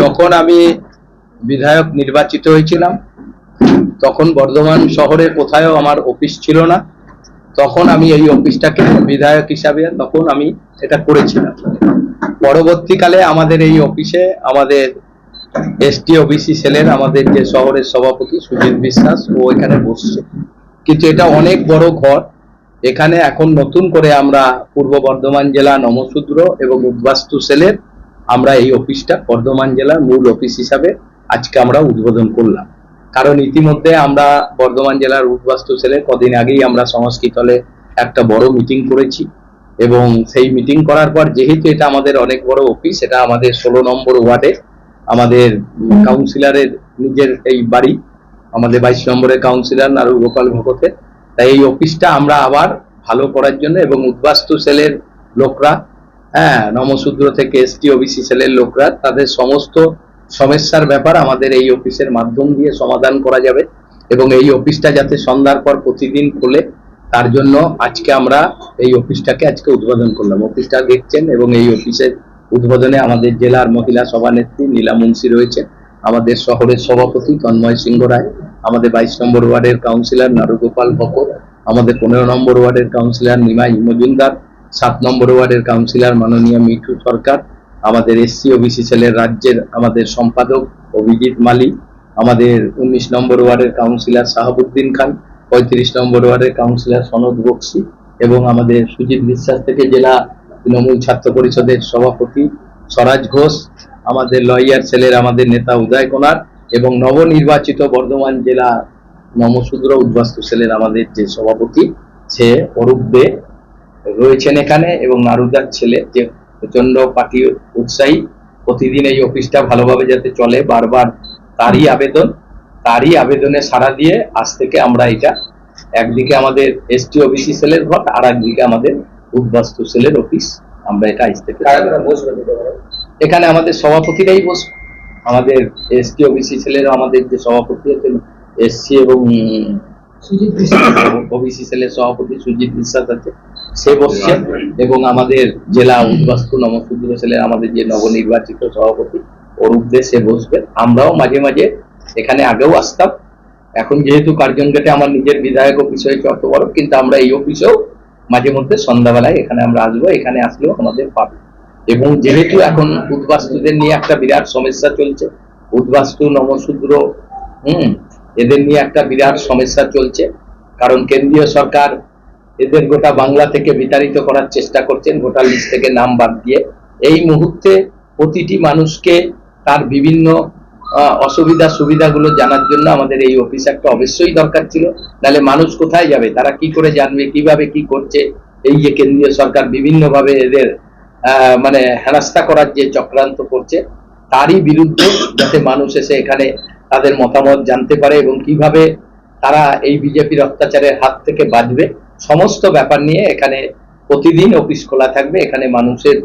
যখন আমি বিধায়ক নির্বাচিত হয়েছিলাম, তখন বর্ধমান শহরে কোথাও আমার অফিস ছিল না। তখন আমি এই অফিসটাকে বিধায়ক হিসাবে তখন আমি এটা করেছিলাম। পরবর্তীকালে আমাদের এই অফিসে আমাদের এসটি ওবিসি সেলের আমাদের যে শহরের সভাপতি সুজিত বিশ্বাস, ও এখানে বসছে। কিন্তু এটা অনেক বড় ঘর এখানে এখন নতুন করে আমরা পূর্ব বর্ধমান জেলা নমশূদ্র এবং উদ্বাস্তু সেলের আমরা এই অফিসটা বর্ধমান জেলার মূল অফিস হিসাবে আজকে আমরা উদ্বোধন করলাম। কারণ ইতিমধ্যে আমরা বর্ধমান জেলার উদ্বাস্তু সেলের কদিন আগেই আমরা সংস্কৃতলে একটা বড় মিটিং করেছি এবং সেই মিটিং করার পর যেহেতু এটা আমাদের অনেক বড় অফিস এটা আমাদের ষোলো নম্বর ওয়ার্ডে আমাদের কাউন্সিলরের নিজের এই বাড়ি আমাদের বাইশ নম্বরের কাউন্সিলর নারু গোপাল ভগতের তাই এই অফিসটা আমরা আবার ভালো করার জন্য এবং উদ্বাস্তু সেলের লোকরা হ্যাঁ নমশূদ্র থেকে এসটি ওবিসি সেলের লোকরা, তাদের সমস্ত সমস্যার ব্যাপার আমাদের এই অফিসের মাধ্যম দিয়ে সমাধান করা যাবে এবং এই অফিসটা যাতে সন্ধ্যার পর প্রতিদিন খোলে, তার জন্য আজকে আমরা এই অফিসটাকে আজকে উদ্বোধন করলাম। অফিসটা দেখছেন এবং এই অফিসের উদ্বোধনে আমাদের জেলার মহিলা সভানেত্রী নীলা মুন্সি রয়েছে আমাদের শহরের সভাপতি তন্ময় সিংহ রায়, আমাদের বাইশ নম্বর ওয়ার্ডের কাউন্সিলর নারুগোপাল ভকত আমাদের পনেরো নম্বর ওয়ার্ডের কাউন্সিলর নিমাই মজুমদার সাত নম্বর ওয়ার্ডের কাউন্সিলর মাননীয় মিঠু সরকার, আমাদের এসসি ওবিসি সেলের রাজ্যের আমাদের সম্পাদক অভিজিৎ মালি আমাদের উনিশ নম্বর ওয়ার্ডের কাউন্সিলর শাহাবুদ্দিন খান, পঁয়ত্রিশ নম্বর ওয়ার্ডের কাউন্সিলর সনদ বক্সি এবং আমাদের সুজিত বিশ্বাস থেকে জেলা তৃণমূল ছাত্র পরিষদের সভাপতি স্বরাজ ঘোষ আমাদের লয়ার সেলের, আমাদের নেতা উদয় কোনার এবং নবনির্বাচিত বর্ধমান জেলা নমশূদ্র উদ্বাস্তু সেলের আমাদের যে সভাপতি, সে অরূপ দে রয়েছেন এখানে এবং নারুদার ছেলে যে প্রচণ্ড পার্টি উৎসাহী, প্রতিদিন এই অফিসটা ভালোভাবে যাতে চলে, বারবার তারই আবেদন, তারই আবেদনে সাড়া দিয়ে আজ থেকে আমরা এটা একদিকে আমাদের এসটি ওবিসি সেলের ঘর আর একদিকে আমাদের উদ্বাস্তু সেলের অফিস, আমরা এটা আজ থেকে এখানে আমাদের সভাপতিরাই বসবে। আমাদের এসটি ওবিসি সেলের আমাদের যে সভাপতি আছেন এসসি এবং ওবিসি সেলের সভাপতি সুজিত বিশ্বাস আছে সে বসছে। এবং আমাদের জেলা উদ্বাস্তু নমশূদ্র সেলের আমাদের যে নবনির্বাচিত সভাপতি অরূপ দে সে বসবে। আমরাও মাঝে মাঝে এখানে আগেও আসতাম। এখন যেহেতু কার্জন গেটে আমার নিজের বিধায়ক অফিস বড় কিন্তু আমরা এই অফিসেও মাঝে মধ্যে সন্ধ্যাবেলায় এখানে আমরা আসব এখানে আসলেও আমাদের পাবে। এবং যেহেতু এখন উদ্বাস্তুদের নিয়ে একটা বিরাট সমস্যা চলছে, উদ্বাস্তু, নমশূদ্র, হুম, এদের নিয়ে একটা বিরাট সমস্যা চলছে, কারণ কেন্দ্রীয় সরকার এদের গোটা বাংলা থেকে বিতাড়িত করার চেষ্টা করছেন ভোটার লিস্ট থেকে নাম বাদ দিয়ে। এই মুহূর্তে প্রতিটি মানুষকে তার বিভিন্ন অসুবিধা সুবিধাগুলো জানার জন্য আমাদের এই অফিস একটা অবশ্যই দরকার ছিল। নাহলে মানুষ কোথায় যাবে? তারা কি করে জানবে? কীভাবে কি করছে? এই যে কেন্দ্রীয় সরকার বিভিন্নভাবে এদের মানে হেনস্থা করার যে চক্রান্ত করছে, তারই বিরুদ্ধে যাতে মানুষ এসে এখানে তাদের মতামত জানতে পারে এবং কীভাবে তারা এই বিজেপির অত্যাচারের হাত থেকে বাঁচবে, সমস্ত ব্যাপার নিয়ে এখানে প্রতিদিন অফিস খোলা থাকবে। এখানে মানুষের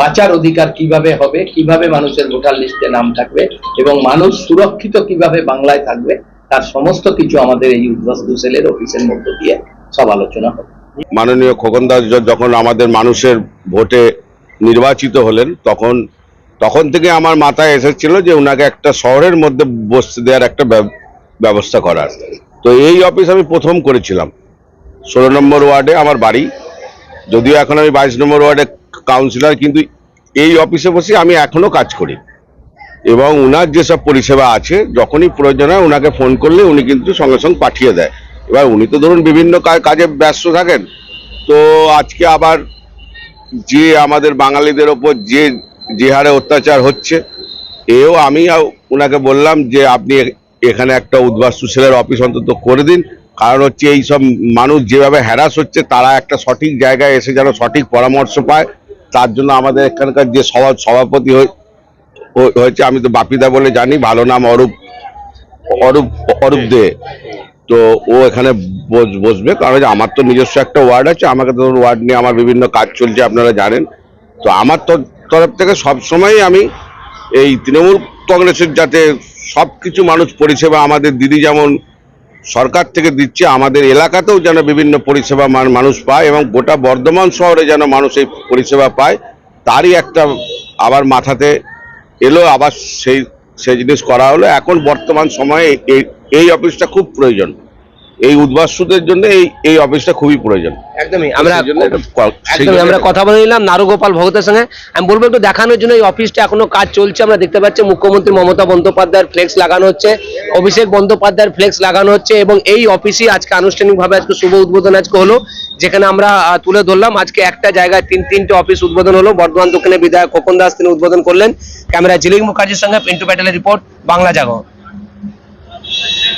বাঁচার অধিকার কীভাবে হবে, কীভাবে মানুষের ভোটার লিস্টে নাম থাকবে এবং মানুষ সুরক্ষিত কীভাবে বাংলায় থাকবে, তার সমস্ত কিছু আমাদের এই উদ্বাস্তু অফিসের মধ্য দিয়ে সব আলোচনা হবে। মাননীয় খোকন দাস যখন আমাদের মানুষের ভোটে নির্বাচিত হলেন, তখন তখন থেকে আমার মাথায় এসেছিল যে ওনাকে একটা শহরের মধ্যে বসতে দেওয়ার একটা ব্যবস্থা করার। তো এই অফিস আমি প্রথম করেছিলাম। ষোলো নম্বর ওয়ার্ডে আমার বাড়ি। যদিও এখন আমি বাইশ নম্বর ওয়ার্ডে কাউন্সিলর, কিন্তু এই অফিসে বসে আমি এখনও কাজ করি। এবং ওনার যেসব পরিষেবা আছে, যখনই প্রয়োজন হয় ওনাকে ফোন করলে উনি কিন্তু সঙ্গে সঙ্গে পাঠিয়ে দেয়। এবার উনি তো ধরুন বিভিন্ন কাজে ব্যস্ত থাকেন। তো আজকে আবার যে আমাদের বাঙালিদের ওপর যে যে হারে অত্যাচার হচ্ছে, এও আমি ওনাকে বললাম যে আপনি এখানে একটা উদ্বাস্তু সেলের অফিস অন্তত করে দিন। কারণ হচ্ছে এই সব মানুষ যেভাবে হ্যারাস হচ্ছে, তারা একটা সঠিক জায়গায় এসে যেন সঠিক পরামর্শ পায়। তার জন্য আমাদের এখানকার যে সভা, সভাপতি হয়ে- হয়ে- হয়েছে, আমি তো বাপিদা বলে জানি, ভালো নাম অরূপ অরূপ অরূপ দে। তো ও এখানে বস- বসবে। কারণ আমার তো নিজস্ব একটা ওয়ার্ড আছে, আমাকে তো ওয়ার্ড নিয়ে আমার বিভিন্ন কাজ চলছে, আপনারা জানেন। তো আমার তরফ থেকে সবসময় আমি এই তৃণমূল কংগ্রেসের যাতে সব কিছু মানুষ পরিষেবা আমাদের দিদি যেমন সরকার থেকে দিচ্ছে, আমাদের এলাকাতেও যেন বিভিন্ন পরিষেবা মান- মানুষ পায় এবং গোটা বর্ধমান শহরে যেন মানুষ এই পরিষেবা পায়, তারই একটা আবার মাথাতে এলো, আবার সেই সেই জিনিস করা হলো। এখন বর্তমান সময়ে এই এই অফিসটা খুব প্রয়োজন। এই উদ্বাস্তুদের জন্য এই এই অফিসটা খুবই প্রয়োজন। একদমই আমরা একদমই আমরা কথা বলে নিলাম নারুগোপাল ভগতের সঙ্গে। আমি বলব একটু দেখানোর জন্য এই অফিসটা এখনও কাজ চলছে। আমরা দেখতে পাচ্ছি মুখ্যমন্ত্রী মমতা বন্দ্যোপাধ্যায়ের ফ্লেক্স লাগানো হচ্ছে অভিষেক বন্দ্যোপাধ্যায়ের ফ্লেক্স লাগানো হচ্ছে এবং এই অফিসই আজকে আনুষ্ঠানিকভাবে আজকে শুভ উদ্বোধন আজকে হলো যেখানে আমরা তুলে ধরলাম। আজকে একটা জায়গায় তিন তিনটে অফিস উদ্বোধন হলো। বর্ধমান দক্ষিণের বিধায়ক খোকন দাস তিনি উদ্বোধন করলেন। ক্যামেরা জিলিং মুখার্জির সঙ্গে পিন্টু প্যাটেলের রিপোর্ট বাংলা জাগো।